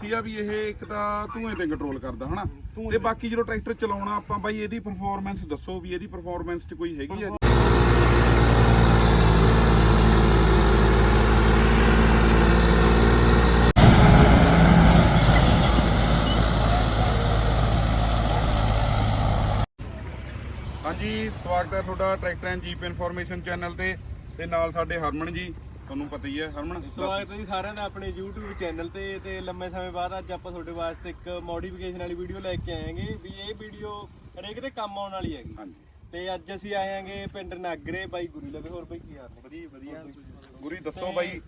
ਸੀ ਆ ਵੀ ਇਹ ਇੱਕ ਤਾਂ ਧੂਏ ਤੇ ਕੰਟਰੋਲ ਕਰਦਾ ਹਨਾ? ਤੇ ਬਾਕੀ ਜਦੋਂ ਟਰੈਕਟਰ ਚਲਾਉਣਾ ਆਪਾਂ ਬਾਈ ਇਹਦੀ ਪਰਫਾਰਮੈਂਸ ਦੱਸੋ ਵੀ ਇਹਦੀ ਪਰਫਾਰਮੈਂਸ 'ਚ ਕੋਈ ਹੈਗੀ ਆ ਹਾਂਜੀ ਸਵਾਗਤ ਹੈ ਤੁਹਾਡਾ tractor and jeep information channel ਤੇ ਤੇ ਨਾਲ ਸਾਡੇ ਹਰਮਨ ਜੀ। ਤੁਹਾਨੂੰ ਪਤਾ ਹੀ ਹੈ ਹਰਮਨ। ਸਵਾਗਤ ਹੈ ਜੀ ਸਾਰਿਆਂ ਦਾ ਆਪਣੇ YouTube ਚੈਨਲ ਤੇ ਤੇ ਲੰਮੇ ਸਮੇਂ ਬਾਅਦ ਅੱਜ ਆਪਾਂ ਤੁਹਾਡੇ ਵਾਸਤੇ ਇੱਕ ਮੋਡੀਫਿਕੇਸ਼ਨ ਵਾਲੀ ਵੀਡੀਓ ਲੈ ਕੇ ਆਏਗੇ ਵੀ ਇਹ ਵੀਡੀਓ ਹਰੇਕ ਦੇ ਕੰਮ ਆਉਣ ਵਾਲੀ ਹੈਗੀ। ਹਾਂਜੀ। ਤੇ ਅੱਜ ਅਸੀਂ ਆਏਾਂਗੇ ਪਿੰਡ ਨਾਗਰੇ ਬਾਈ ਗੁਰੀ ਲਵੇ ਹੋਰ ਬਾਈ ਕੀ ਹਾਲ ਨੇ? ਵਧੀਆ ਵਧੀਆ। ਗੁਰੀ ਦੱਸੋ ਬਾਈ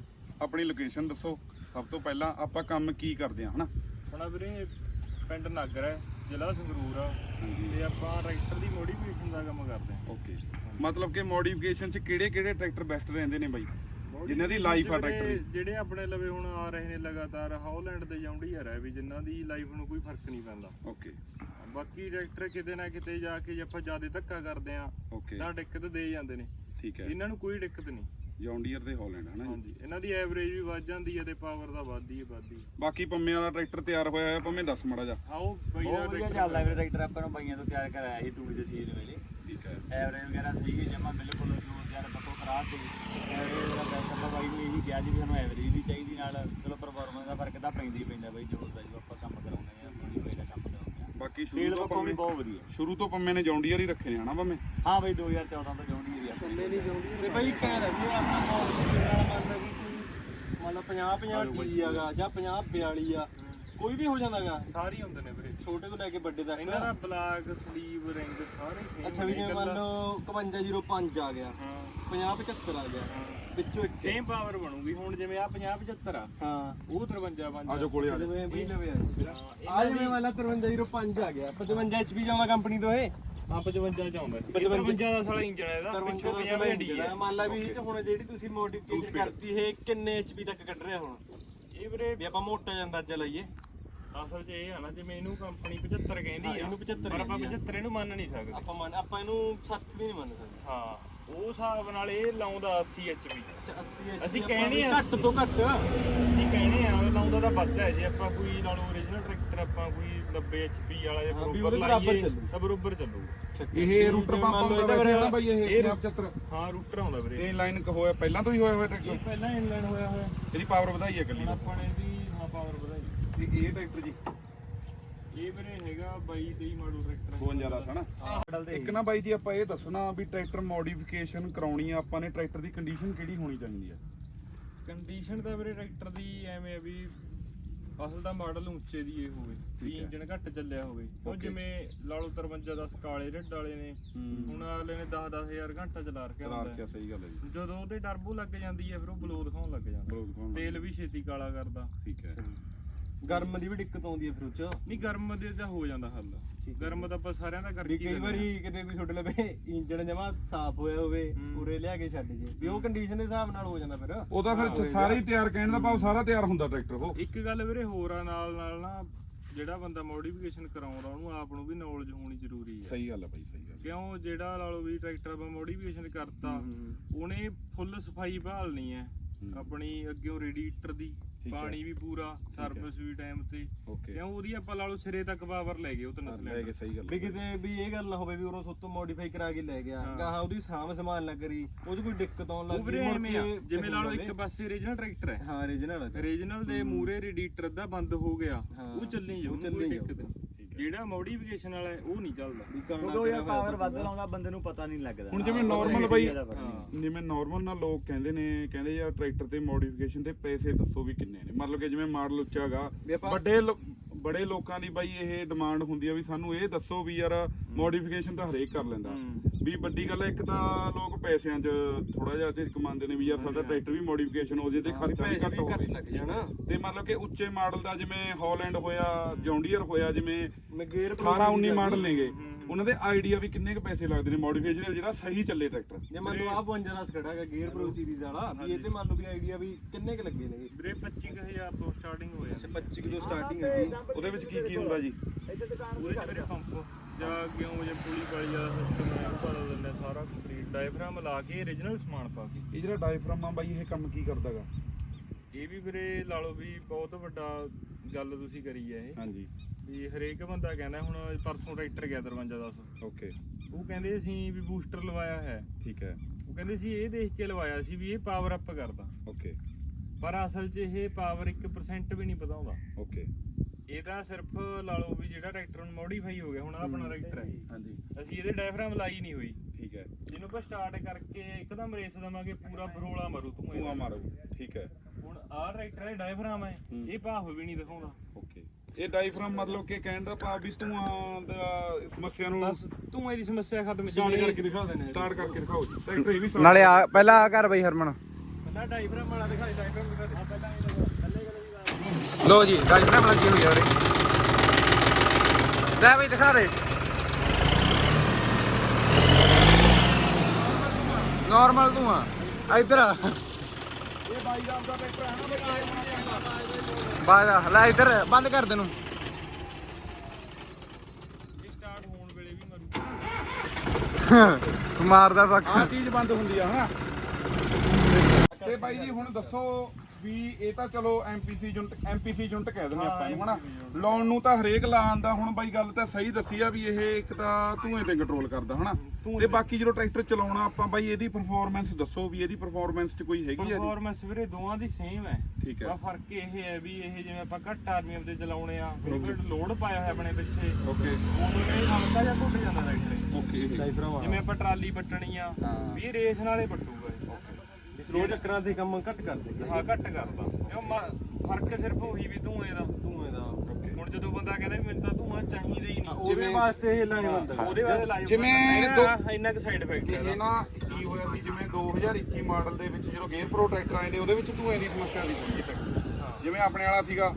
ਆਪਣੀ ਲੋਕੇਸ਼ਨ ਦੱਸੋ। ਸਭ ਤੋਂ ਪਹਿਲਾਂ ਆਪਾਂ ਕੰਮ ਕੀ ਕਰਦੇ ਆ ਹਨਾ? ਆਪਣਾ ਵੀਰੇ ਪਿੰਡ ਨਾਗਰ ਹੈ ਜ਼ਿਲ੍ਹਾ ਸੰਗਰੂਰ ਆ। ਤੇ ਆਪਾਂ ਟਰੈਕਟਰ ਦੀ ਮੋਡੀਫਿਕੇਸ਼ਨ ਦਾ ਕੰਮ ਕਰਦੇ ਹਾਂ ਓਕੇ ਮਤਲਬ ਕਿ ਮੋਡੀਫਿਕੇਸ਼ਨ ਚ ਕਿਹੜੇ ਕਿਹੜੇ ਟਰੈਕਟਰ ਬੈਸਟ ਰਹਿੰਦੇ ਨੇ ਬਾਈ? ਜਿਨ੍ਹਾਂ ਦੀ ਲਾਈਫ ਆ ਟਰੈਕਟਰ ਦੀ। ਜਿਹੜੇ ਆਪਣੇ ਲਵੇ ਹੁਣ ਆ ਰਹੇ ਨੇ ਲਗਾਤਾਰ ਹੌਲੈਂਡ ਦੇ ਜੌਂਡੀਅਰ ਹੈ ਵੀ ਜਿਨ੍ਹਾਂ ਦੀ ਲਾਈਫ ਨੂੰ ਕੋਈ ਫ਼ਰਕ ਨਹੀਂ ਪੈਂਦਾ। ਓਕੇ ਬਾਕੀ ਟਰੈਕਟਰ ਕਿਤੇ ਨਾ ਕਿਤੇ ਜਾ ਕੇ ਜੇ ਆਪਾਂ ਜ਼ਿਆਦਾ ਧੱਕਾ ਕਰਦੇ ਆ ਤਾਂ ਦਿੱਕਤ ਦੇ ਜਾਂਦੇ ਨੇ। ਠੀਕ ਹੈ। ਇਹਨਾਂ ਨੂੰ ਕੋਈ ਦਿੱਕਤ ਨਹੀਂ। ਜੌਂਡੀਅਰ ਦੇ ਹਾਲੈਂਡ ਹਨਾ ਜੀ। ਹਾਂਜੀ। ਇਹਨਾਂ ਦੀ ਐਵਰੇਜ ਵੀ ਵੱਧ ਜਾਂਦੀ ਹੈ ਤੇ ਪਾਵਰ ਦਾ ਵੱਧਦੀ ਹੈ ਵੱਧਦੀ ਬਾਕੀ ਪੰਮਿਆਂ ਦਾ ਟਰੈਕਟਰ ਤਿਆਰ ਹੋਇਆ ਹੈ ਪੰਮੇ ਦੱਸ ਮੜਾ ਜਾ ਆਓ ਬਈ ਬਹੁਤ ਦਾ ਵਧੀਆ tractor ਚੱਲਦਾ ਵੀਰੇ ਟਰੈਕਟਰ ਆਪਾਂ ਨੂੰ ਬਾਈਆਂ ਤੋਂ ਤਿਆਰ ਕਰਾਇਆ ਸੀ ਤੂੜੀ ਦੇ ਸੀਜ਼ਨ ਵੇਲੇ। ਠੀਕ ਹੈ। ਐਵਰੇਜ ਵਗੈਰਾ ਸਹੀ ਹੈ ਜਮਾ ਬਿਲਕੁਲ ਜੋ ਤਿਆਰ ਪੱਕੋ ਖਰਾਬ ਤੇ ਐਵਰੇਜ ਵਗੈਰਾ ਬੈਸਟ ਆਪਾਂ ਬਾਈ ਨੂੰ ਇਹੀ ਕਿਹਾ ਜੀ ਵੀ ਸਾਨੂੰ ਐਵਰੇਜ ਵੀ ਚਾਹੀਦੀ ਨਾਲ। ਚਲੋ ਪਰਫਾਰਮੈਂਸ ਦਾ ਫ਼ਰਕ ਤਾਂ ਪੈਂਦਾ ਹੀ ਪੈਂਦਾ ਬਾਈ ਜੋ ਦਾ ਜੋ ਆਪਾਂ ਕੰਮ ਕਰਾਉਂਦੇ ਆ ਮੋਡੀਫਾਈ ਦਾ ਕੰਮ ਕਰਾਉਂਦੇ ਆ ਬਾਕੀ ਸ਼ੁਰੂ ਤੋਂ ਪੰਮੇ ਬਹੁਤ ਵਧੀਆ। ਸ਼ੁਰੂ ਤੋਂ ਪੰਮੇ ਨੇ ਜੌਂਡੀਅਰ ਹੀ ਰੱਖੇ ਨੇ ਹਨਾ ਪੰਮੇ? ਹਾਂ ਬਾਈ 2014 ਤੋਂ ਜੌਂਡੀ ਏਰੀਆ ਥੱਲੇ ਨਹੀਂ ਜਾਉਂਦੀ ਤੇ ਬਾਈ ਕਹਿ ਰਹੇ ਨੇ ਆਪਣਾ ਮੋਡੀਫਿਕੇਸ਼ਨ ਵਾਲਾ ਮੰਨ ਲਓ ਵੀ ਲਓ 50 50 ਟੀ ਹੈਗਾ ਜਾਂ 50 42 ਆ। ਕੋਈ ਵੀ ਹੋ ਜਾਂਦਾਗਾ। ਸਾਰੇ ਹੀ ਹੁੰਦੇ ਨੇ ਵੀਰੇ। ਛੋਟੇ ਤੋਂ ਲੈ ਕੇ ਵੱਡੇ ਤੱਕ। ਇਹਨਾਂ ਦਾ ਬਲਾਕ ਸਲੀਵ ਰਿੰਗ ਸਾਰੇ same ਅੱਛਾ ਵੀ ਨੇ, ਜਿਵੇਂ ਮੰਨ ਇਕੱਲਾ- ਲਓ 5505 ਆ ਗਿਆ। ਹਾਂ। 5075 ਆ ਗਿਆ। ਵਿੱਚੋਂ ਇੱਕ ਸੇਮ ਪਾਵਰ ਬਣੂਗੀ। ਹੁਣ ਜਿਵੇਂ ਆ 50 75 ਆ ਹਾਂ। ਉਹ 53 ਬਣ ਆਜੋ ਕੋਲੇ ਆ ਜਾਓ। ਜਿਵੇਂ ਵੀ ਲਵੇ ਆ ਜਿਵੇਂ ਵਾਲਾ 5305 ਆ ਗਿਆ। 55 HP ਜਾਵਾ ਕੰਪਨੀ ਤੋਂ ਇਹ। ਆ 55 ਚ ਆਉਂਦਾ। 55 55 ਦਾ ਸਾਲਾ ਇੰਜਨ ਹੈ ਇਹਦਾ। ਪਿੱਛੋਂ 50 ਦਾ ਡੀ ਹੈ ਮੰਨ ਲਾ ਵੀ ਇਹ 'ਚ ਹੁਣ ਜਿਹੜੀ ਤੁਸੀਂ ਮੋਡੀਫਿਕੇਸ਼ਨ ਕਰਤੀ ਇਹ ਕਿੰਨੇ HP ਤੱਕ ਕੱਢ ਰਿਹਾ ਹੁਣ? ਇਹ ਵੀਰੇ ਵੀ ਆਪਾਂ ਮੋਟਾ ਜਿਹਾ ਅੰਦਾਜ਼ਾ ਲਾਈਏ। ਅਸਲ 'ਚ ਇਹ ਆ ਨਾ ਜਿਵੇਂ ਇਹਨੂੰ ਕੰਪਨੀ 75 ਕਹਿੰਦੀ ਆ ਇਹਨੂੰ 75 ਪਰ ਆਪਾਂ ਕਹਿੰਦੀ 75 ਇਹਨੂੰ ਮੰਨ ਨਹੀਂ ਸਕਦੇ। ਆਪਾਂ ਮੰਨ ਆਪਾਂ ਇਹਨੂੰ 60 ਵੀ ਨਹੀਂ ਮੰਨ ਸਕਦੇ। ਹਾਂ। ਉਹ ਹਿਸਾਬ ਨਾਲ ਇਹ ਲਾਉਂਦਾ 80 HP ਅੱਛਾ 80 HP ਅਸੀਂ ਕਹਿਣੇ ਆ ਘੱਟ ਤੋਂ ਘੱਟ। ਅਸੀਂ ਕਹਿੰਦੇ ਆ ਲਾਉਂਦਾ ਤਾਂ ਵੱਧ ਹੈ ਜੇ ਆਪਾਂ ਕੋਈ ਲਾ ਲਓ origignal ਟਰੈਕਟਰ ਆਪਾਂ ਕੋਈ 90 HP ਵਾਲਾ ਜਾਂ ਬਰੋਬਰ ਲਾਈਏ। ਤਾਂ ਬਰੋਬਰ ਚੱਲੂ ਇਹ ਰੂਟਰ ਪੰਪ ਆਉਂਦਾ ਵੈਸੇ ਨਾ ਬਾਈ ਇਹ ਇਹ 75 ਹਾਂ ਰੂਟਰ ਆਉਂਦਾ ਵੀਰੇ। ਇਹ ਲਾਈਨ ਹੋਇਆ ਪਹਿਲਾਂ ਤੋਂ ਹੀ ਹੋਇਆ ਹੋਇਆ ਟਰੈਕਟਰ ਪਹਿਲਾਂ ਇਨਲਾਈਨ ਹੋਇਆ ਹੋਇਆ। ਇਹਦੀ ਪਾਵਰ ਵਧਾਈ ਹੈ ਕੱਲੀ ਆਪਾਂ ਨੇ ਵੀ ਹਾਂ ਪਾਵਰ ਵਧਾਈ। ਤੇ ਇਹ ਟਰੈਕਟਰ ਜੀ। ਇਹ ਵੀਰੇ ਹੈਗਾ 22 23 ਮਾਡਲ ਟਰੈਕਟਰ 52 ਦਾ ਹਨਾ? ਇੱਕ ਨਾ ਬਾਈ ਜੀ ਆਪਾਂ ਇਹ ਦੱਸਣਾ ਵੀ ਟਰੈਕਟਰ ਮੋਡੀਫਿਕੇਸ਼ਨ ਕਰਾਉਣੀ ਆ ਆਪਾਂ ਨੇ ਟਰੈਕਟਰ ਦੀ ਕੰਡੀਸ਼ਨ ਕਿਹੜੀ ਹੋਣੀ ਚਾਹੀਦੀ ਆ? ਕੰਡੀਸ਼ਨ ਤਾਂ ਵੀਰੇ ਟਰੈਕਟਰ ਦੀ ਐਵੇਂ ਆ ਵੀ ਅਸਲ ਦਾ ਮਾਡਲ ਉੱਚੇ ਦੀ ਇਹ ਹੋਵੇ ਵੀ। ਇੰਜਨ ਘੱਟ ਚੱਲਿਆ ਹੋਵੇ। ਉਹ. ਜਿਵੇਂ ਲਾਲੋ 53 ਦਾ ਕਾਲੇ ਰੈੱਡ ਵਾਲੇ ਨੇ ਹੁਣ ਅਗਲੇ ਨੇ 10 10000 ਘੰਟਾ ਚਲਾ ਰੱਖਿਆ ਹੁੰਦਾ। ਸਹੀ ਗੱਲ ਹੈ ਜੀ। ਜਦੋਂ ਉਹਦੇ ਟਰਬੋ ਲੱਗ ਜਾਂਦੀ ਹੈ ਫਿਰ ਉਹ ਬਲੋ ਦਿਖਾਉਣ ਲੱਗ ਜਾਂਦਾ। ਤੇਲ ਵੀ ਛੇਤੀ ਕਾਲਾ ਕਰਦਾ। ਠੀਕ ਹੈ। ਗਰਮ ਦੀ ਵੀ ਦਿੱਕਤ ਆਉਂਦੀ ਹੈ ਫਿਰ ਉਹ 'ਚ। ਨਹੀਂ ਗਰਮ ਦੇ ਤਾਂ ਹੋ ਜਾਂਦਾ ਹੱਲ। ਗਰਮ ਤਾਂ ਆਪਾਂ ਸਾਰਿਆਂ ਦਾ ਕਰਕੇ ਕਈ ਲੈਂਦੇ ਵਾਰੀ ਕਿਤੇ ਕੋਈ ਛੋਟੇ ਲਵੇ ਇੰਜਣ ਜਮਾ ਸਾਫ਼ ਹੋਇਆ ਹੋਵੇ। ਪੂਰੇ ਲਿਆ ਕੇ ਛੱਡ ਜੇ। ਵੀ ਉਹ ਕੰਡੀਸ਼ਨ ਦੇ ਹਿਸਾਬ ਨਾਲ ਹੋ ਜਾਂਦਾ ਫਿਰ। ਉਹਦਾ ਫਿਰ ਸਾਰੇ ਹੀ ਤਿਆਰ ਕਹਿਣ ਦਾ ਭਾਵ ਸਾਰਾ ਤਿਆਰ ਹੁੰਦਾ ਟਰੈਕਟਰ ਉਹ। ਇੱਕ ਗੱਲ ਵੀਰੇ ਹੋਰ ਆ ਨਾਲ ਨਾਲ ਨਾ ਜਿਹੜਾ ਬੰਦਾ ਮੋਡੀਫਿਕੇਸ਼ਨ ਕਰਾਉਂਦਾ ਉਹਨੂੰ ਆਪ ਨੂੰ ਵੀ ਨੌਲੇਜ ਹੋਣੀ ਜ਼ਰੂਰੀ ਹੈ। ਸਹੀ ਗੱਲ ਹੈ ਬਾਈ ਸਹੀ ਗੱਲ ਕਿਉਂ? ਜਿਹੜਾ ਲਾ ਲਓ ਵੀ ਟਰੈਕਟਰ ਆਪਾਂ ਮੋਡੀਫਿਕੇਸ਼ਨ ਕਰਤਾ ਉਹਨੇ ਫੁੱਲ ਸਫ਼ਾਈ ਭਾਲਣੀ ਹੂੰ। ਆਪਣੀ ਅੱਗੇੋਂ ਰੇਡੀਏਟਰ ਦੀ। ਠੀਕ ਹੈ। ਪਾਣੀ ਵੀ ਪੂਰਾ ਸਰਵਿਸ ਵੀ ਟਾਈਮ ਤੇ ਓਕੇ ਕਿਉਂ ਉਹਦੀ ਆਪਾਂ ਲਾ ਲਓ ਸਿਰੇ ਤੱਕ ਪਾਵਰ ਲੈ ਗਏ ਉਹ ਤਿੰਨ ਲੈ ਕੇ ਸਹੀ ਗੱਲ ਵੀ ਹੈ। ਕਿਤੇ ਵੀ ਇਹ ਗੱਲ ਨਾ ਹੋਵੇ ਵੀ ਉਹਨੂੰ ਸੁੱਤੋਂ ਮੋਡੀਫਾਈ ਕਰਾ ਕੇ ਲੈ ਗਿਆ ਹਾਂ। ਕਹਾ ਉਹਦੀ ਸਾਂਭ ਸੰਭਾਲ ਨਾ ਕਰੀ ਉਹ ਕੋਈ ਦਿੱਕਤ ਆਉਣ ਲੱਗ ਉਹ ਵੀਰੇ ਮੁੜ ਐਵੇਂ ਆ ਕੇ ਜਿਵੇਂ ਲਾ ਲਓ। ਇੱਕ ਪਾਸੇ ਰੀਜਨਲ ਟਰੈਕਟਰ ਹੈ ਹਾਂ ਰੀਜਨਲ ਰੀਜਨਲ ਦੇ ਮੂਰੇ ਰੇਡੀਏਟਰ ਦਾ ਬੰਦ ਹੋ ਗਿਆ ਹਾਂ। ਉਹ ਚੱਲੀ ਜਾਊ ਉਹ ਚੱਲੀ ਕੋਈ ਜਾਊ। ਦਿੱਕਤ ਨਹੀਂ। ਜਿਹੜਾ ਮੋਡੀਫਿਕੇਸ਼ਨ ਵਾਲਾ ਹੈ ਉਹ ਨਹੀਂ ਚੱਲਦਾ। ਕਿਉਂਕਿ ਉਹ ਯਾਰ ਪਾਵਰ ਵੱਧ ਲਾਉਂਦਾ ਬੰਦੇ ਨੂੰ ਪਤਾ ਨਹੀਂ ਲੱਗਦਾ। ਹੁਣ ਜਿਵੇਂ ਉਹ ਬਾਈ-। ਜਿਵੇਂ ਨਾਰਮਲ ਨਾ ਲੋਕ ਕਹਿੰਦੇ ਨੇ ਕਹਿੰਦੇ ਯਾਰ ਟਰੈਕਟਰ ਤੇ ਮੋਡੀਫਿਕੇਸ਼ਨ ਤੇ ਪੈਸੇ ਦੱਸੋ ਵੀ ਕਿੰਨੇ ਨੇ। ਮਤਲਬ ਕਿ ਜਿਵੇਂ ਮਾਡਲ ਉੱਚਾ ਗਾ ਵੀ ਆਪਾਂ- ਵੱਡੇ ਲੋ- ਬੜੇ ਲੋਕਾਂ ਦੀ ਬਾਈ ਇਹ ਡਿਮਾਂਡ ਹੁੰਦੀ ਆ ਵੀ ਸਾਨੂੰ ਇਹ ਦੱਸੋ ਵੀ ਯਾਰ ਮੋਡੀਫਿਕੇਸ਼ਨ ਤਾਂ ਹਰੇਕ ਕਰ ਲੈਂਦਾ। ਵੀ ਵੱਡੀ ਗੱਲ ਹੈ ਇੱਕ ਤਾਂ ਲੋਕ ਪੈਸਿਆਂ 'ਚ ਥੋੜਾ ਜਿਹਾ ਤੇ ਕਮਾਉਂਦੇ ਨੇ ਵੀ ਯਾਰ ਸਾਡਾ ਟਰੈਕਟਰ ਵੀ ਮੋਡੀਫਿਕੇਸ਼ਨ ਹੋ ਜੇ ਤੇ ਖਰਚਾ ਵੀ ਘੱਟ ਹੋਵੇ। ਲੱਗ ਜਾਣਾ। ਤੇ ਮਤਲਬ ਕਿ ਉੱਚੇ ਮਾਡਲ ਦਾ ਜਿਵੇਂ ਹਾਲੈਂਡ ਹੋਇਆ ਜੌਂਡੀਅਰ ਹੋਇਆ ਜਿਵੇਂ ਮੈਂ ਗੇਅਰ 18 19 ਮਾਡਲ ਨੇਗੇ ਉਹਨਾਂ ਦੇ ਆਈਡੀਆ ਵੀ ਕਿੰਨੇ ਕੁ ਪੈਸੇ ਲੱਗਦੇ ਨੇ ਮੋਡੀਫਿਕੇਸ਼ਨ ਜਿਹੜਾ ਸਹੀ ਚੱਲੇ ਟਰੈਕਟਰ ਜੇ ਮੰਨ ਲਓ ਆਹ 52 ਰਸ ਖੜਾ ਹੈਗਾ ਗੇਅਰ ਪ੍ਰੋ ਸੀਰੀਜ਼ ਵਾਲਾ ਵੀ ਇਹ ਤੇ ਮੰਨ ਲਓ ਵੀ ਆਈਡੀਆ ਵੀ ਕਿੰਨੇ ਕ ਲੱਗੇ ਨੇ ਵੀਰੇ 25000 ਤੋਂ ਸਟਾਰਟਿੰਗ ਹੋ ਜਾਂਦੀ 25 ਕਿਲੋ ਸਟਾਰਟਿੰਗ ਹੈਗੀ। ਉਹਦੇ ਵਿੱਚ ਕੀ ਕੀ ਹੁੰਦਾ ਜੀ? ਵੀਰੇ ਪੰਪ ਜਾਂ ਕਿਉਂ ਜੇ ਪੁਲੀ ਵਾਲੀ ਦਾ ਸਿਸਟਮ ਹੈ ਉਹ ਬਦਲ ਦਿੰਦੇ ਆ ਸਾਰਾ ਕੰਪਲੀਟ ਡਾਇਫਰਾਮ ਲਾ ਕੇ origignal ਸਮਾਨ ਪਾ ਕੇ। ਇਹ ਜਿਹੜਾ ਡਾਇਫਰਾਮ ਆ ਬਾਈ ਇਹ ਕੰਮ ਕੀ ਕਰਦਾਗਾ? ਇਹ ਵੀ ਵੀਰੇ ਲਾ ਲਓ ਵੀ ਬਹੁਤ ਵੱਡਾ ਗੱਲ ਤੁਸੀਂ ਕਰੀ ਹੈ ਇਹ। ਹਾਂਜੀ। ਵੀ ਹਰੇਕ ਬੰਦਾ ਕਹਿੰਦਾ ਹੁਣ ਪਰਸੋਂ ਟਰੈਕਟਰ ਗਿਆ 5310 ਓਕੇ। ਉਹ ਕਹਿੰਦੇ ਸੀ ਵੀ ਬੂਸਟਰ ਲਵਾਇਆ ਹੈ। ਠੀਕ ਹੈ। ਉਹ ਕਹਿੰਦੇ ਸੀ ਇਹ ਦੇਖ ਕੇ ਲਵਾਇਆ ਸੀ ਵੀ ਇਹ ਪਾਵਰ ਅਪ ਕਰਦਾ। ਓਕੇ। ਪਰ ਅਸਲ 'ਚ ਇਹ ਪਾਵਰ 1% ਵੀ ਨਹੀਂ ਵਧਾਉਂਦਾ। ਓਕੇ। ਇਹ ਤਾਂ ਸਿਰਫ ਲਾ ਲਓ ਵੀ ਜਿਹੜਾ ਟਰੈਕਟਰ ਨੂੰ ਮੋਡੀਫਾਈ ਹੋ ਗਿਆ ਹੁਣ ਆਹ ਆਪਣਾ ਟਰੈਕਟਰ ਹੈ। ਹਾਂਜੀ। ਅਸੀਂ ਇਹਦੇ ਡਾਇਫਰਾਮ ਲਾਈ ਨਹੀਂ ਹੋਈ। ਠੀਕ ਹੈ। ਜਿਹਨੂੰ ਆਪਾਂ ਸਟਾਰਟ ਕਰਕੇ ਇੱਕਦਮ ਰੇਸ ਦਵਾਂਗੇ ਪੂਰਾ ਬਰੋਲਾ ਮਾਰੂ ਤੂੰ ਧੂਆ ਮਾਰੋ। ਠੀਕ ਹੈ। ਹੁਣ ਆਹ ਟਰੈਕਟਰ ਦੇ ਡਾਇਫਰਾਮ ਹੈ। ਇਹ ਭਾਫ ਵੀ ਨਹੀਂ ਦਿਖਾਉਂਦਾ ਓਕੇ। ਇਹ ਡਾਈਫਰਮ ਮਤਲਬ ਕਿ ਕਹਿਣ ਦਾ ਭਾਵ ਵੀ ਧੂਆਂ ਦਾ ਸਮੱਸਿਆ ਨੂੰ ਬਸ ਧੂਏ ਦੀ ਸਮੱਸਿਆ ਖਤਮ ਸਟਾਰਟ ਕਰਕੇ ਦਿਖਾ ਦਿੰਦੇ ਸਟਾਰਟ ਕਰਕੇ ਦਿਖਾਓ। ਟਰੈਕਟਰ ਇਹ ਵੀ start ਨਾਲੇ ਆ ਪਹਿਲਾਂ ਆ ਘਰ ਬਈ ਹਰਮਨ। ਪਹਿਲਾਂ ਡਾਇਫਰਾਮ ਵਾਲਾ ਦਿਖਾਈ ਡਾਇਫਰਾਮ ਦਿਖਾ ਦੇ। ਪਹਿਲਾਂ ਇਹ ਲਗਾ ਲੋ ਜੀ ਡਾਇਫਰਾਮ ਲੱਗੀ ਹੋਈ ਆ ਉਰੇ। ਲੈ ਬਈ ਦਿਖਾ ਦੇ। ਨਾਰਮਲ ਤੂੰ ਆ। ਇੱਧਰ ਆ। ਇਹ ਬਾਈ ਦਾ ਆਪਦਾ ਟਰੈਕਟਰ ਹੈ ਨਾ ਬਈ ਲੈ ਇੱਧਰ ਬੰਦ ਕਰ ਦੇ ਨੂੰ ਇਹ ਸਟਾਰਟ ਹੋਣ ਵੇਲੇ ਵੀ ਮਰੂ ਮਾਰਦਾ ਪੱਕ ਆਹ ਚੀਜ਼ ਬੰਦ ਹੁੰਦੀ ਆ ਹਨਾ? ਤੇ ਬਾਈ ਜੀ ਹੁਣ ਦੱਸੋ ਵੀ ਇਹ ਤਾਂ ਚਲੋ ਐਮਪੀਸੀ ਯੂਨਿਟ ਐਮਪੀਸੀ ਯੂਨਿਟ ਕਹਿ ਦਿੰਦੇ ਆਪਾਂ ਇਹਨੂੰ ਹਨਾ? ਲਾਉਣ ਨੂੰ ਤਾਂ ਹਰੇਕ ਲਾਉਣ ਦਾ ਹੁਣ ਬਾਈ ਗੱਲ ਤਾਂ ਸਹੀ ਦੱਸੀ ਆ ਵੀ ਇਹ ਇੱਕ ਤਾਂ ਧੂਏ ਤੇ ਕੰਟਰੋਲ ਕਰਦਾ ਹਨਾ? ਤੇ ਬਾਕੀ ਜਦੋਂ ਟਰੈਕਟਰ ਚਲਾਉਣਾ ਆਪਾਂ ਬਾਈ ਇਹਦੀ ਪਰਫਾਰਮੈਂਸ ਦੱਸੋ ਵੀ ਇਹਦੀ ਪਰਫਾਰਮੈਂਸ 'ਚ ਕੋਈ ਹੈਗੀ ਆ ਜੀ ਪਰਫਾਰਮੈਂਸ ਵੀਰੇ ਦੋਵਾਂ ਦੀ ਸੇਮ ਹੈ। ਠੀਕ ਹੈ। ਬਸ ਫ਼ਰਕ ਇਹ ਹੈ ਵੀ ਇਹ ਜਿਵੇਂ ਆਪਾਂ ਘੱਟ ਆਰਮੀਅਮ ਤੇ ਚਲਾਉਣੇ ਆ ਫਿਰ ਲੋਡ ਪਾਇਆ ਹੋਇਆ ਆਪਣੇ ਪਿੱਛੇ। ਓਕੇ। ਉਦੋਂ ਇਹ ਹਲਕਾ ਜਿਹਾ ਘੁੱਟ ਜਾਂਦਾ ਟਰੈਕਟਰ ਓਕੇ ਜਿਵੇਂ ਆਪਾਂ ਟਰਾਲੀ ਪੱਟਣੀ ਆ। ਵੀ ਇਹ ਰੇਸ ਨਾਲੇ ਪੱਟੂਗਾ ਇਹ। ਸਲੋ ਚੱਕਰਾਂ ਦੇ ਕੰਮ ਘੱਟ ਕਰਦੇ ਹਾਂ ਘੱਟ ਕਰਦਾ। ਕਿਉਂ ਮ- ਫ਼ਰਕ ਸਿਰਫ ਉਹੀ ਵੀ ਧੂਏ ਦਾ ਧੂਏ ਦਾ। ਹੁਣ ਜਦੋਂ ਬੰਦਾ ਕਹਿੰਦਾ ਵੀ ਮੈਨੂੰ ਤਾਂ ਧੂਆਂ ਚਾਹੀਦਾ ਹੀ ਨਹੀਂ ਉਹਦੇ ਵਾਸਤੇ ਇਹ ਲਾਏ ਬੰਦਾ ਉਹਦੇ ਵਾਸਤੇ ਲਾਈਵ ਜਿਵੇਂ ਦੋ- ਇੰਨਾ ਕੁ ਸਾਈਡ ਇਫੈਕਟ ਇਹ ਹੈ ਨਾ ਕੀ ਹੋਇਆ ਸੀ ਜਿਵੇਂ 2021 ਮਾਡਲ ਦੇ ਵਿੱਚ ਜਦੋਂ ਗੇਅਰ ਪ੍ਰੋ ਟਰੈਕਟਰ ਆਏ ਨੇ ਉਹਦੇ ਵਿੱਚ ਧੂਏ ਦੀ ਸਮੱਸਿਆ ਸੀ। ਥੋੜ੍ਹੀ ਜਿਹੀ ਜਿਵੇਂ ਆਪਣੇ ਵਾਲਾ ਸੀਗਾ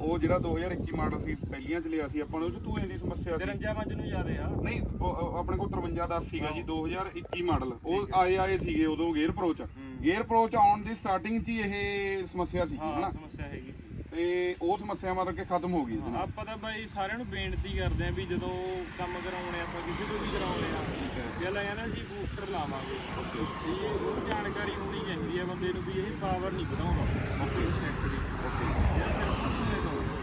ਉਹ ਜਿਹੜਾ 2021 ਮਾਡਲ ਸੀ ਪਹਿਲੀਆਂ ਚ ਲਿਆ ਸੀ ਆਪਾਂ ਨੇ ਉਹ ਚ ਧੂਏ ਦੀ ਸਮੱਸਿਆ ਸੀ। 53 ਮੰਜ ਨੂੰ ਯਾਦ ਆ। ਨਹੀਂ ਉਹ- ਉਹ ਆਪਣੇ ਕੋਲ 53 ਦਾ ਸੀਗਾ ਜੀ 2021 ਮਾਡਲ ਉਹ ਆਏ ਆਏ ਸੀਗੇ ਉਦੋਂ ਗੇਅਰ ਪ੍ਰੋ ਚ। ਗੇਅਰ ਪ੍ਰੋ ਚ ਆਉਣ ਦੀ ਸਟਾਰਟਿੰਗ ਚ ਹੀ ਇਹ ਸਮੱਸਿਆ ਸੀ ਹਾਂ ਹਨਾ? ਸਮੱਸਿਆ ਹੈਗੀ ਸੀ। ਤੇ ਉਹ ਸਮੱਸਿਆ ਮਤਲਬ ਕਿ ਖਤਮ ਹੋ ਗਈ ਇਹਦੇ ਨਾਲ। ਆਪਾਂ ਤਾਂ ਬਾਈ ਸਾਰਿਆਂ ਨੂੰ ਬੇਨਤੀ ਕਰਦੇ ਆਂ ਵੀ ਜਦੋਂ ਕੰਮ ਕਰਾਉਣੇ ਆਪਾਂ ਕਿਸੇ ਤੋਂ ਵੀ ਕਰਾਉਣੇ ਆ ਜੇ ਲੈ ਨਾ ਜੀ ਬੂਸਟਰ ਲਾਵਾਂਗੇ। ਓਕੇ ਇਹ ਉਹ ਜਾਣਕਾਰੀ ਹੋਣੀ ਚਾਹੀਦੀ ਹੈ ਬੰਦੇ ਨੂੰ ਵੀ ਇਹ ਪਾਵਰ ਨਹੀਂ ਵਧਾਉਂਦਾ। ਓਕੇ ਦੀ।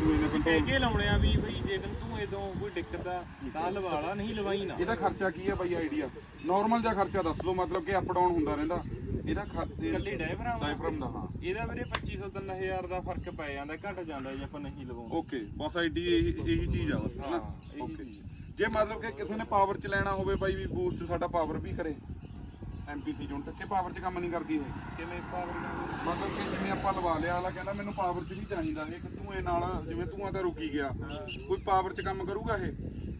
ਧੂਏ ਦਾ ਕਹਿ ਕੰਟਰੋਲ ਕੇ ਲਾਉਣੇ ਆ ਵੀ ਬਈ ਜੇ ਤੈਨੂੰ ਧੂਏ ਤੋਂ ਕੋਈ ਦਿੱਕਤ ਆ ਤਾਂ ਲਵਾ ਲਾ ਨਹੀਂ ਲਵਾਈ ਨਾ। ਇਹਦਾ ਖਰਚਾ ਕੀ ਹੈ ਬਾਈ ਆਈਡੀਆ ਨਾਰਮਲ ਜਿਹਾ ਖਰਚਾ ਦੱਸ ਦਿਓ ਮਤਲਬ ਕਿ ਅਪ ਡਾਊਨ ਹੁੰਦਾ ਰਹਿੰਦਾ। ਇਹਦਾ ਖਰਚਾ ਕੱਲੀ ਡਾਇਫਰਾਮ ਡਾਇਫਰਮ ਦਾ ਹਾਂ। ਇਹਦਾ ਵੀਰੇ 2500 3000 ਦਾ ਫ਼ਰਕ ਪੈ ਜਾਂਦਾ ਘਟ ਜਾਂਦਾ ਜੇ ਆਪਾਂ ਨਹੀਂ ਲਵਾਉਂਦੇ। ਓਕੇ ਬਸ ਆਈਡੀ ਇਹੀ ਚੀਜ਼ ਆ ਬਸ ਓਕੇ ਜੇ ਮਤਲਬ ਕਿ ਕਿਸੇ ਨੇ ਪਾਵਰ ਚ ਲੈਣਾ ਹੋਵੇ ਬਾਈ ਵੀ ਬੂਸਟ ਸਾਡਾ ਪਾਵਰ ਵੀ ਕਰੇ। ਐਮਪੀਸੀ ਯੂਨਿਟ ਕਿ ਪਾਵਰ ਚ ਕੰਮ ਨਹੀਂ ਕਰਦੀ ਇਹ। ਕਿਵੇਂ ਪਾਵਰ ਮਤਲਬ ਕਿ ਜਿਵੇਂ ਆਪਾਂ ਲਵਾ ਲਿਆ ਵਾਲਾ ਕਹਿੰਦਾ ਮੈਨੂੰ ਪਾਵਰ ਚ ਵੀ ਚਾਹੀਦਾ ਇਹ ਕਿ ਧੂਏ ਨਾਲ ਜਿਵੇਂ ਧੂਆਂ ਤਾਂ ਰੁਕੀ ਗਿਆ। ਕੋਈ ਪਾਵਰ ਚ ਕੰਮ ਕਰੂਗਾ ਇਹ?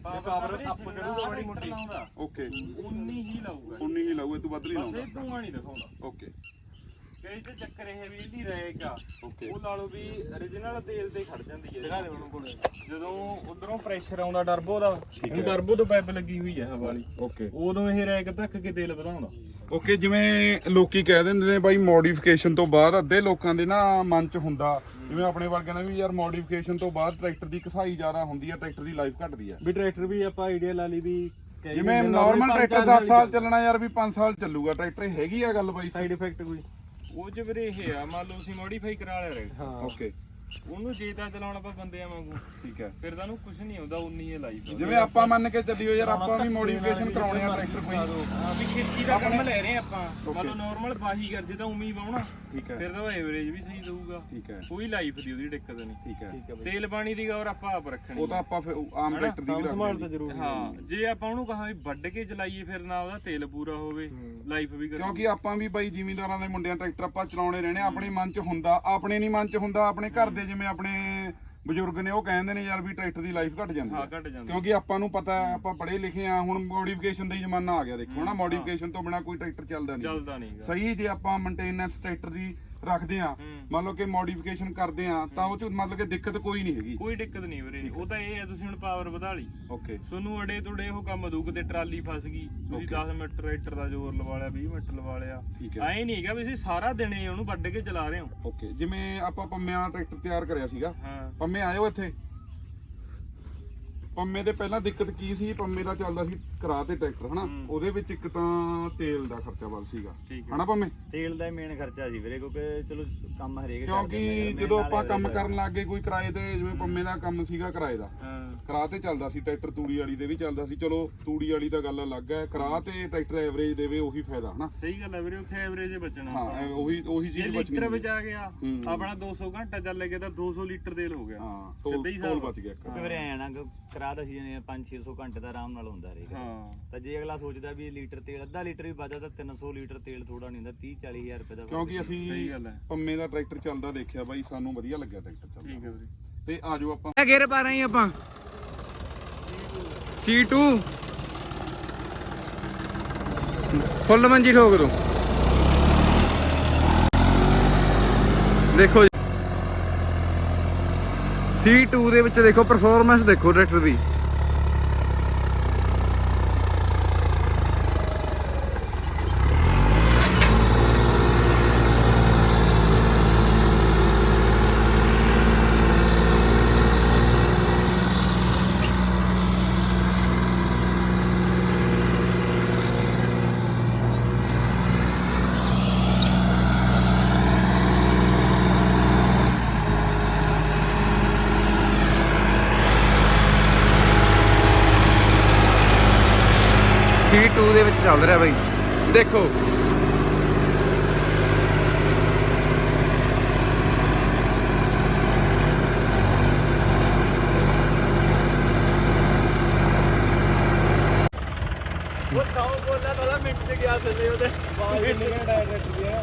ਪਾਵਰ ਅਪ ਕਰੂਗਾ ਬੜੀ ਮੋਟੀ। ਓਕੇ। ਉਨੀ ਹੀ ਲਾਊਗਾ। ਉਨੀ ਹੀ ਲਾਊ ਇਹ ਤੋਂ ਵੱਧ ਨਹੀਂ ਬਸ ਲਾਉਂਦਾ। ਇਹ ਧੂਆਂ ਨਹੀਂ ਦਿਖਾਉਂਦਾ। ਓਕੇ। ਕਈ ਤੇ ਚੱਕਰ ਇਹ ਵੀ ਇਹਦੀ ਰੈਕ ਆ। ਓਕੇ। ਉਹ ਲਾ ਲਓ ਵੀ origignal ਤੇਲ ਤੇ ਖੜ ਜਾਂਦੀ ਹੈ। ਦਿਖਾ ਦੇ ਮੈਨੂੰ ਕੋਲੇ। ਜਦੋਂ ਉਧਰੋਂ ਪ੍ਰੈਸ਼ਰ ਆਉਂਦਾ ਟਰਬੋ ਦਾ ਹੁਣ ਟਰਬੋ ਤੋਂ ਪਾਈਪ ਲੱਗੀ ਹੋਈ ਹੈ ਹਵਾ ਵਾਲੀ। ਓਕੇ। ਉਦੋਂ ਇਹ ਰੈਕ ਧੱਕ ਕੇ ਤੇਲ ਵਧਾਉਂਦਾ। ਓਕੇ ਜਿਵੇਂ ਲੋਕੀ ਕਹਿ ਦਿੰਦੇ ਨੇ ਬਾਈ ਮੋਡੀਫਿਕੇਸ਼ਨ ਤੋਂ ਬਾਅਦ ਅੱਧੇ ਲੋਕਾਂ ਦੇ ਨਾ ਮਨ ਚ ਹੁੰਦਾ। ਜਿਵੇਂ ਆਪਣੇ ਵਰਗਿਆਂ ਦਾ ਵੀ ਯਾਰ ਮੋਡੀਫਿਕੇਸ਼ਨ ਤੋਂ ਬਾਅਦ ਟਰੈਕਟਰ ਦੀ ਕਸਾਈ ਜ਼ਿਆਦਾ ਹੁੰਦੀ ਆ ਟਰੈਕਟਰ ਦੀ ਲਾਈਫ ਘਟਦੀ ਆ। ਵੀ ਟਰੈਕਟਰ ਵੀ ਆਪਾਂ ਆਈਡੀਆ ਲਾ ਲਈ ਵੀ ਜਿਵੇਂ ਨਾਰਮਲ ਟਰੈਕਟਰ 10 ਸਾਲ ਚੱਲਣਾ ਯਾਰ ਵੀ 5 ਸਾਲ ਚੱਲੂਗਾ ਟਰੈਕਟਰ ਹੈਗੀ ਆ ਗੱਲ ਬਾਈ। ਸਾਈਡ ਇਫੈਕਟ ਕੋਈ? ਉਹ ਚ ਵੀਰੇ ਇਹ ਆ ਮੰਨ ਲਓ ਅਸੀਂ ਮੋਡੀਫਾਈ ਕਰਾ ਲਿਆ ਹਾਂ। ਓਕੇ ਉਹਨੂੰ ਜੇ ਤਾਂ ਚਲਾਉਣਾ ਆਪਾਂ ਬੰਦਿਆਂ ਵਾਂਗੂ। ਠੀਕ ਹੈ। ਫਿਰ ਤਾਂ ਉਹਨੂੰ ਕੁਝ ਨਹੀਂ ਹੁੰਦਾ ਉਨੀ ਹੀ ਲਾਈਫ ਜਿਵੇਂ ਆਪਾਂ ਮੰਨ ਕੇ ਚੱਲਿਓ ਯਾਰ ਆਪਾਂ ਵੀ ਮੋਡੀਫਿਕੇਸ਼ਨ ਕਰਾਉਣੇ ਆ ਟਰੈਕਟਰ ਕੋਈ। ਹਾਂ ਵੀ ਖੇਤੀ ਦਾ ਕੰਮ ਲੈ ਰਹੇ ਆਪਾਂ। ਮੰਨ ਲਓ ਨਾਰਮਲ ਬਾਹੀ ਕਰ ਜੇ ਤਾਂ ਉਮੀ ਪਾਉਣਾ ਠੀਕ ਹੈ। ਫਿਰ ਤਾਂ ਐਵਰੇਜ ਵੀ ਸਹੀ ਦਊਗਾ। ਠੀਕ ਹੈ। ਕੋਈ ਲਾਈਫ ਦੀ ਉਹਦੀ ਦਿੱਕਤ ਨਹੀਂ। ਠੀਕ ਹੈ। ਤੇਲ ਪਾਣੀ ਦੀ ਗੌਰ ਆਪਾਂ ਆਪ ਰੱਖਣੀ ਉਹ ਤਾਂ ਆਪਾਂ ਫਿਰ ਆਮ ਟਰੈਕਟਰ ਦੀ ਵੀ ਸੰਭਾਲ ਤਾਂ ਹਾਂ। ਜ਼ਰੂਰ ਹਾਂ। ਜੇ ਆਪਾਂ ਉਹਨੂੰ ਕਹਾਂ ਵੀ ਵੱਢ ਕੇ ਚਲਾਈਏ ਫਿਰ ਨਾ ਉਹਦਾ ਤੇਲ ਪੂਰਾ ਹੋਵੇ। ਲਾਈਫ ਵੀ ਕਰੇ। ਕਿਉਂਕਿ ਆਪਾਂ ਵੀ ਬਾਈ ਜ਼ਿਮੀਂਦਾਰਾਂ ਦੇ ਮੁੰਡਿਆਂ ਟਰੈਕਟਰ ਆਪਾਂ ਚਲਾਉਣੇ ਰਹਿਣੇ ਆ, ਆਪਣੇ ਮਨ 'ਚ ਹੁੰਦਾ ਆਪਣੇ ਨਹੀਂ ਮਨ 'ਚ ਹੁੰਦਾ ਆਪਣੇ ਘਰ ਦੇ ਜਿਵੇਂ ਆਪਣੇ ਬਜ਼ੁਰਗ ਨੇ ਉਹ ਕਹਿੰਦੇ ਨੇ ਯਾਰ ਵੀ ਟਰੈਕਟਰ ਦੀ ਲਾਈਫ ਘਟ ਜਾਂਦੀ ਹਾਂ। ਹੈ ਘਟ ਜਾਂਦਾ ਕਿਉਂਕਿ ਆਪਾਂ ਨੂੰ ਪਤਾ ਹੈ ਆਪਾਂ ਪੜ੍ਹੇ ਲਿਖੇ ਆ ਹੁਣ ਮੋਡੀਫਿਕੇਸ਼ਨ ਦਾ ਹੀ ਜ਼ਮਾਨਾ ਆ ਗਿਆ। ਦੇਖੋ ਨਾ ਮੋਡੀਫਿਕੇਸ਼ਨ ਤੋਂ ਬਿਨਾ ਕੋਈ ਟਰੈਕਟਰ ਚੱਲਦਾ ਨਹੀਂ। ਚੱਲਦਾ ਨਹੀਂਗਾ ਸਹੀ ਜੇ ਆਪਾਂ ਮੇਨਟੇਨੈਂਸ ਟਰੈਕਟਰ ਦੀ ਰੱਖਦੇ ਆ। ਮੰਨ ਲਓ ਕਿ ਮੋਡੀਫਿਕੇਸ਼ਨ ਕਰਦੇ ਆ ਤਾਂ ਉਹ 'ਚ ਮਤਲਬ ਕਿ ਦਿੱਕਤ ਕੋਈ ਨਹੀਂ ਹੈਗੀ। ਕੋਈ ਦਿੱਕਤ ਨਹੀਂ ਵੀਰੇ ਉਹ ਤਾਂ ਇਹ ਹੈ ਤੁਸੀਂ ਹੁਣ ਪਾਵਰ ਵਧਾ ਲਈ। ਓਕੇ। ਤੁਹਾਨੂੰ ਅੜੇ ਤੁੜੇ ਉਹ ਕੰਮ ਦੂ ਕਿਤੇ ਟਰਾਲੀ ਫਸ ਗਈ। ਤੁਸੀਂ 10 ਮਿੰਟ ਟਰੈਕਟਰ ਦਾ ਜ਼ੋਰ ਲਵਾ ਲਿਆ 20 ਮਿੰਟ ਲਵਾ ਲਿਆ। ਐ ਨਹੀਂ ਹੈਗਾ ਵੀ ਤੁਸੀਂ ਸਾਰਾ ਦਿਨ ਹੀ ਉਹਨੂੰ ਵੱਢ ਕੇ ਚਲਾ ਰਹੇ ਹੋ। ਓਕੇ। ਜਿਵੇਂ ਆਪਾਂ ਪੰਮਿਆਂ ਦਾ ਟਰੈਕਟਰ ਤਿਆਰ ਕਰਿਆ ਸੀਗਾ। ਹਾਂ। ਪੰਮੇ ਆਇਓ ਇੱਥੇ? ਪੰਮੇ ਦੇ ਪਹਿਲਾਂ ਦਿੱਕਤ ਕੀ ਸੀ? ਪੰਮੇ ਦਾ ਚੱਲਦਾ ਸੀ ਕਰਾ ਤੇ ਟਰੈਕਟਰ ਹਨਾ? ਉਹਦੇ ਵਿੱਚ ਇੱਕ ਤਾਂ ਤੇਲ ਦਾ ਖਰਚਾ ਵੱਲ ਸੀਗਾ। ਹਨਾ ਭਾਵੇਂ ਤੇਲ ਦਾ ਮੇਨ ਖਰਚਾ ਸੀ ਵੀਰੇ ਕਿਉਂਕਿ ਚਲੋ ਕੰਮ ਹਰੇਕ ਕਿਉਂਕਿ ਜਦੋਂ ਆਪਾਂ ਕੰਮ ਕਰਨ ਲੱਗ ਗਏ ਕੋਈ ਕਿਰਾਏ ਤੇ ਜਿਵੇਂ ਪੰਮੇ ਦਾ ਕੰਮ ਸੀਗਾ ਕਿਰਾਏ ਦਾ। ਕਰਾ ਤੇ ਚੱਲਦਾ ਸੀ ਟਰੈਕਟਰ ਤੂੜੀ ਵਾਲੀ ਦੇ ਵੀ ਚੱਲਦਾ ਸੀ। ਚਲੋ ਤੂੜੀ ਵਾਲੀ ਤਾਂ ਗੱਲ ਅਲੱਗ ਹੈ ਕਰਾ ਤੇ ਟਰੈਕਟਰ ਐਵਰੇਜ ਦੇਵੇ ਉਹੀ ਫਾਇਦਾ ਹਨਾ? ਸਹੀ ਗੱਲ ਹੈ ਵੀਰੇ ਉੱਥੇ ਐਵਰੇਜ ਬਚਣਾ ਹਾਂ ਉਹੀ ਉਹੀ ਚੀਜ਼ ਬਚਣੀ ਲੀਟਰ ਆ ਗਿਆ। ਆਪਣਾ 200 ਘੰਟਾ ਚੱਲ ਗਿਆ ਤਾਂ 200 ਲੀਟਰ ਤੇਲ ਹੋ ਗਿਆ। ਹਾਂ ਸਿੱਧਾ ਹੀ। ਬਚ ਗਿਆ ਇੱਕ। ਵੀਰੇ ਐਂ ਨਾ ਕਿ ਕਰਾ ਦਾ ਸੀ 5-600 ਘੰਟੇ ਦਾ ਆਰਾਮ ਨਾਲ ਹੁੰਦਾ ਰਹੇਗਾ। ਹਾਂ। ਤਾਂ ਜੇ ਅਗਲਾ ਸੋਚਦਾ ਵੀ ਲੀਟਰ ਤੇਲ ਅੱਧਾ ਲੀਟਰ ਵੀ ਬਚਦਾ ਤਾਂ 300 ਲੀਟਰ ਤੇਲ ਥੋੜਾ ਨਹੀਂ ਹੁੰਦਾ 30-40 ਹਜ਼ਾਰ ਰੁਪਏ ਦਾ ਕਿਉਂਕਿ ਅਸੀਂ ਸਹੀ ਗੱਲ ਹੈ। ਪੰਮੇ ਦਾ ਟਰੈਕਟਰ ਚੱਲਦਾ ਦੇਖਿਆ ਬਾਈ ਸਾਨੂੰ ਵਧੀਆ ਲੱਗਿਆ ਟਰੈਕਟਰ ਚੱਲਦਾ। ਠੀਕ ਹੈ ਵੀਰੇ। ਤੇ ਆਜੋ ਆਪਾਂ। ਇਹ ਗੇਰ ਪਾ ਰਹੇ ਹਾਂ ਆਪਾਂ। C2 ਫੁੱਲ ਮੰਜੀ ਠੋਕ ਦੋ। ਦੇਖੋ ਜੀ। C2 ਦੇ ਵਿੱਚ ਦੇਖੋ ਪਰਫਾਰਮੈਂਸ ਦੇਖੋ ਟਰੈਕਟਰ ਦੀ C2 ਦੇ ਵਿੱਚ ਚੱਲ ਰਿਹਾ ਬਾਈ ਦੇਖੋ ਉਹ ਤਾਂ ਬੋਲਣਾ ਥੋੜਾ ਮਿੰਟ ਤੇ ਗਿਆ ਥੱਲੇ ਉਹਦੇ ਕਿੰਨੇ ਘੰਟਾ ਟਰੈਕਟਰ ਦੀ ਹੈ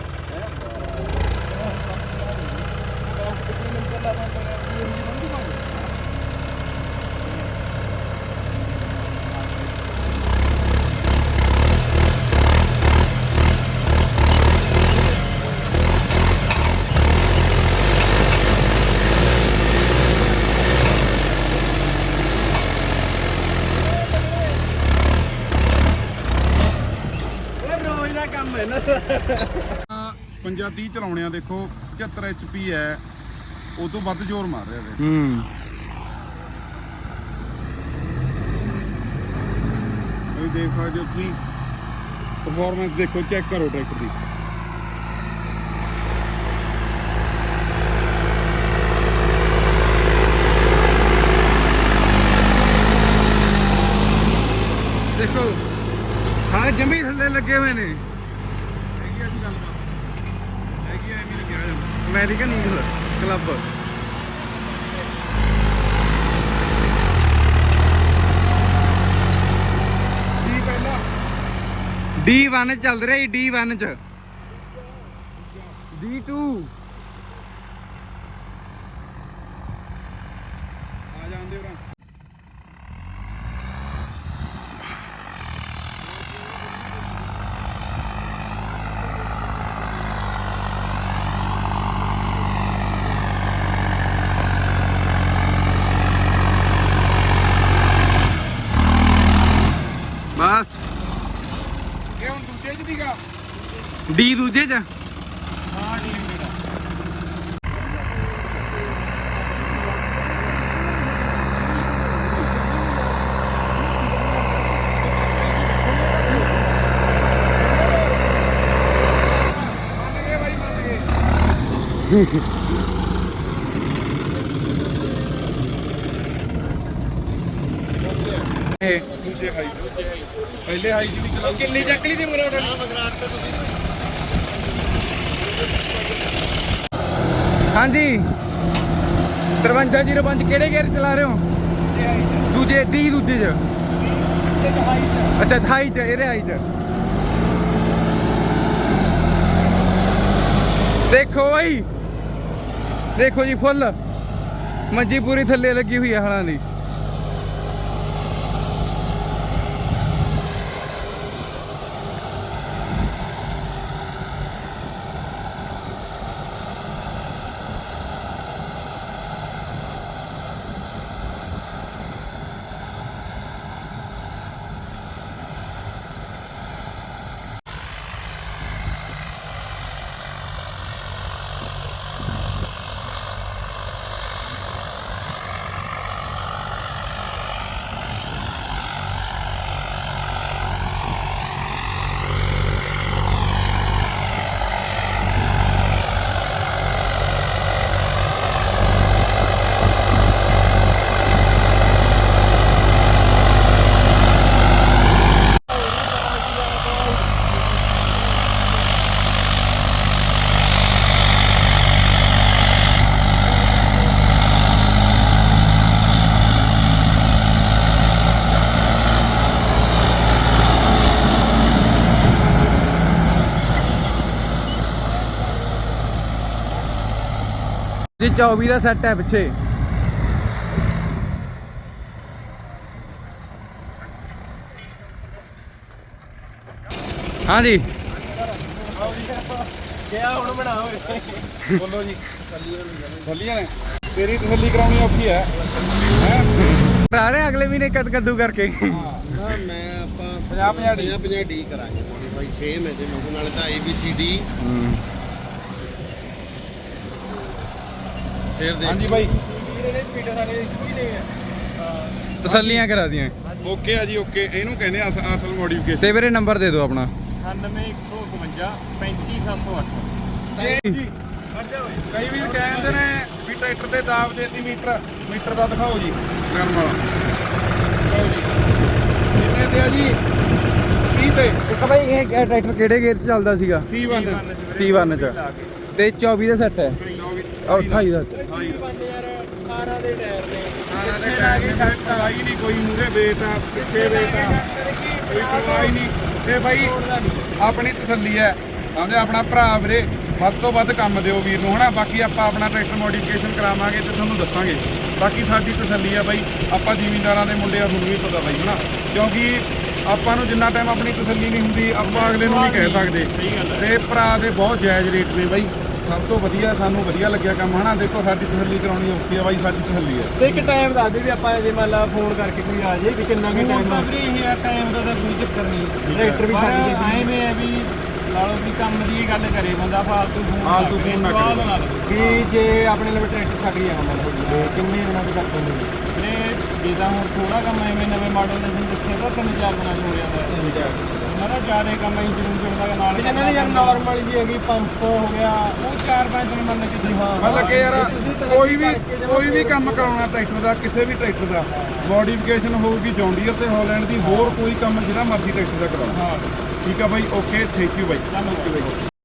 55 ਚਲਾਉਣਿਆ ਦੇਖੋ 75 ਐਚਪੀ ਹੈ ਉਹ ਤੋਂ ਵੱਧ ਜ਼ੋਰ ਮਾਰ ਰਿਹਾ ਵੇ ਹੂੰ। ਇਹ ਦੇਖ ਸਕਦੇ ਹੋ ਤੁਸੀਂ ਪਰਫਾਰਮੈਂਸ ਦੇਖੋ ਚੈੱਕ ਕਰੋ ਟਰੈਕਟਰ ਦੀ। ਦੇਖੋ ਹਾਂ ਜੰਮੀ ਥੱਲੇ ਲੱਗੇ ਹੋਏ ਨੇ। American eagle club. ਡੀ ਪਹਿਲਾਂ। D1 ਚੱਲ ਰਿਹਾ ਜੀ D1 ਚ। D2 ਆ ਜਾਂਦੇ ਉਰਾਂ ਬਸ ਇਹ ਹੁਣ ਦੂਜੇ ਚ ਦੀਗਾ ਡੀ ਦੂਜੇ ਚ? ਮੰਨ ਗਏ ਬਾਈ ਦੂਜੇ ਹਾਈ ਪਹਿਲੇ ਹਾਈ ਸੀ ਦੀ ਕਲਮ ਕਿੰਨੀ ਚੱਕਲੀ ਦੀ ਮਰੋੜ ਹਾਂਜੀ। 5305 ਕਿਹੜੇ ਗੇਅਰ ਚਲਾ ਰਹੇ ਹੋ? ਦੂਜੇ, D ਦੂਜੇ ਚ? ਅੱਛਾ ਹਾਈ ਚ ਇਹਦੇ ਹਾਈ ਚ। ਦੇਖੋ ਬਾਈ। ਦੇਖੋ ਜੀ, ਫੁੱਲ। ਮੰਜੀ ਪੂਰੀ ਥੱਲੇ ਲੱਗੀ ਹੋਈ ਹੈ ਹਲਾਂ ਦੀ। 24 ਦਾ ਸੈੱਟ ਹੈ ਪਿੱਛੇ। ਹਾਂਜੀ। ਕਿਆ ਹੁਣ ਬਣਾ ਓਏ ਬੋਲੋ ਜੀ। ਤਸੱਲੀਆਂ ਨੇ। ਤੇਰੀ ਤਸੱਲੀ ਕਰਾਉਣੀ ਔਖੀ ਹੈ। ਭਰਾ ਰਹੇ ਅਗਲੇ ਮਹੀਨੇ ਕਦ ਕੱਦੂ ਕਰਕੇ। ਨਾ ਮੈਂ ਆਪਾਂ 50 50 50 50 ਡੀ ਕਰਾਂਗੇ। ਮੋਡੀਫਾਈ ਸੇਮ ਹੈ ਤੇ ਮੇਰੇ ਨਾਲ ਤਾਂ ABCD ਫਿਰ ਦੇ ਹਾਂਜੀ ਬਾਈ ਇਹਦੇ ਸਪੀਡਰ ਸਾਡੇ ਇੱਕੋ ਹੀ ਨੇ ਤਸੱਲੀਆਂ ਕਰਾ ਦੀਆਂ। ਓਕੇ ਆ ਜੀ ਓਕੇ। ਇਹਨੂੰ ਕਹਿੰਦੇ ਆ ਅਸ- ਅਸਲ ਮੋਡੀਫਿਕੇਸ਼ਨ ਤੇ ਵੀਰੇ ਨੰਬਰ ਦੇ ਦਿਓ ਆਪਣਾ। 98152 35708 ਕਈ ਵੀਰ ਕਹਿੰਦੇ ਨੇ ਵੀ ਟਰੈਕਟਰ ਤੇ ਦਾਬ ਦੇਤੀ ਮੀਟਰ। ਮੀਟਰ ਦਾ ਦਿਖਾਓ ਜੀ। ਗਰਮ ਵਾਲਾ। ਲਓ ਜੀ। ਕਿੰਨੇ ਤੇ ਆ ਜੀ? 30 ਤੇ। ਇੱਕ ਬਾਈ ਇਹ ਟਰੈਕਟਰ ਕਿਹੜੇ ਗੇਅਰ 'ਚ ਚੱਲਦਾ ਸੀਗਾ? C1 C1 ਚ। ਤੇ 24 ਦਾ ਸੈੱਟ ਹੈ। ਉਹ 28 ਦਾ। ਬੰਦੇ ਯਾਰ ਕਾਰਾਂ ਦੇ ਟਾਇਰ ਨੇ। ਸਾਰਾ ਦੇ ਟਾਇਰ ਨੇ। ਲਾਈ ਨਹੀਂ ਕੋਈ ਮੂਰੇ ਵੇਟ ਆ ਪਿੱਛੇ ਵੇਟ ਆ। ਕੋਈ ਪਰਵਾਹ ਹੀ ਨਹੀਂ। ਤੇ ਬਾਈ ਆਪਣੀ ਤਸੱਲੀ ਹੈ। ਸਮਝੇ ਆਪਣਾ ਭਰਾ ਵੀਰੇ ਵੱਧ ਤੋਂ ਵੱਧ ਕੰਮ ਦਿਓ ਵੀਰ ਨੂੰ ਹਨਾ? ਬਾਕੀ ਆਪਾਂ ਆਪਣਾ ਟਰੈਕਟਰ ਮੋਡੀਫਿਕੇਸ਼ਨ ਕਰਾਵਾਂਗੇ ਤੇ ਤੁਹਾਨੂੰ ਦੱਸਾਂਗੇ। ਬਾਕੀ ਸਾਡੀ ਤਸੱਲੀ ਹੈ ਬਾਈ ਆਪਾਂ ਜ਼ਿਮੀਂਦਾਰਾਂ ਦੇ ਮੁੰਡੇ ਆ ਤੁਹਾਨੂੰ ਵੀ ਪਤਾ ਬਾਈ ਹਨਾ? ਕਿਉਂਕਿ ਆਪਾਂ ਨੂੰ ਜਿੰਨਾ ਟਾਈਮ ਆਪਣੀ ਤਸੱਲੀ ਨਹੀਂ ਹੁੰਦੀ ਆਪਾਂ ਅਗਲੇ ਨੂੰ ਨਹੀਂ ਕਹਿ ਸਕਦੇ। ਤੇ ਭਰਾ ਦੇ ਬਹੁਤ ਜਾਇਜ਼ ਰੇਟ ਨੇ ਬਾਈ ਸਭ ਤੋਂ ਵਧੀਆ ਸਾਨੂੰ ਵਧੀਆ ਲੱਗਿਆ ਕੰਮ ਹਨਾ? ਦੇਖੋ ਸਾਡੀ ਤਸੱਲੀ ਕਰਾਉਣੀ ਔਖੀ ਆ ਬਾਈ ਸਾਡੀ ਤਸੱਲੀ ਹੈ ਤੇ ਇੱਕ ਟਾਈਮ ਦੱਸ ਦੇ ਵੀ ਆਪਾਂ ਜੇ ਮੰਨ ਲਾ ਫੋਨ ਕਰਕੇ ਕੋਈ ਆ ਜੇ ਵੀ ਕਿੰਨਾ ਕੁ ਟਾਈਮ ਤਾਂ ਵੀਰੇ ਇਹ ਆ ਟਾਈਮ ਦਾ ਤਾਂ ਕੋਈ ਚੱਕਰ ਨਹੀਂ। ਟਰੈਕਟਰ ਵੀ ਛੱਡ ਪਰ ਐਵੇਂ ਹੈ ਵੀ ਲਾ ਲਓ ਵੀ ਕੰਮ ਦੀ ਇਹ ਗੱਲ ਕਰੇ ਬੰਦਾ ਫਾਲਤੂ ਫੋਨ ਫਾਲਤੂ phone ਨਾ ਕਰੇ। ਵੀ ਜੇ ਆਪਣੇ ਲਈ ਟਰੈਕਟਰ ਛੱਡ ਗਿਆ ਮੰਨ ਲਓ ਤੇ ਕਿੰਨੇ ਦਿਨਾਂ ਤੱਕ ਕਰਦੇ ਨੇ? ਜਿਹਦਾ ਹੁਣ ਥੋੜਾ ਕੰਮ ਐਵੇਂ ਨਵੇਂ ਮਾਡਲ ਨੇ ਤੁਹਾਨੂੰ ਦੱਸਿਆ ਤਾਂ ਤਿੰਨ ਚਾਰ ਦਿਨਾਂ ਹੋ ਜਾਂਦਾ। ਹੈ ਉਹਨਾਂ ਦਾ ਜ਼ਿਆਦਾ ਕੰਮ ਐਂ ਜਰੂਰ ਜੁੜਦਾ ਗਾ ਨਾਲ ਵੀ ਇਹਨਾਂ ਦੀ ਯਾਰ ਨਾਰਮਲ ਜੀ ਹੈਗੀ ਪੰਪ ਹੋ ਗਿਆ ਉਹ ਚਾਰ ਪੰਜ ਦਿਨ ਮੰਨ ਕੇ ਚੱਲੀ ਮਤਲਬ ਕਿ ਯਾਰ ਕੋਈ ਵੀ ਕੋਈ ਵੀ ਕੰਮ ਕਰਾਉਣਾ ਟਰੈਕਟਰ ਦਾ ਕਿਸੇ ਵੀ ਟਰੈਕਟਰ ਦਾ ਮੋਡੀਫਿਕੇਸ਼ਨ ਹੋਊਗੀ ਜੌਂਡੀਅਰ ਤੇ ਹਾਲੈਂਡ ਦੀ ਹੋਰ ਕੋਈ ਕੰਮ ਜਿਹੜਾ ਮਰਜ਼ੀ ਟਰੈਕਟਰ ਦਾ ਕਰਾਉਣਾ ਹਾਂ। ਠੀਕ ਆ ਬਾਈ ਓਕੇ ਥੈਂਕ ਯੂ ਬਾਈ। ਧੰਨਵਾਦ।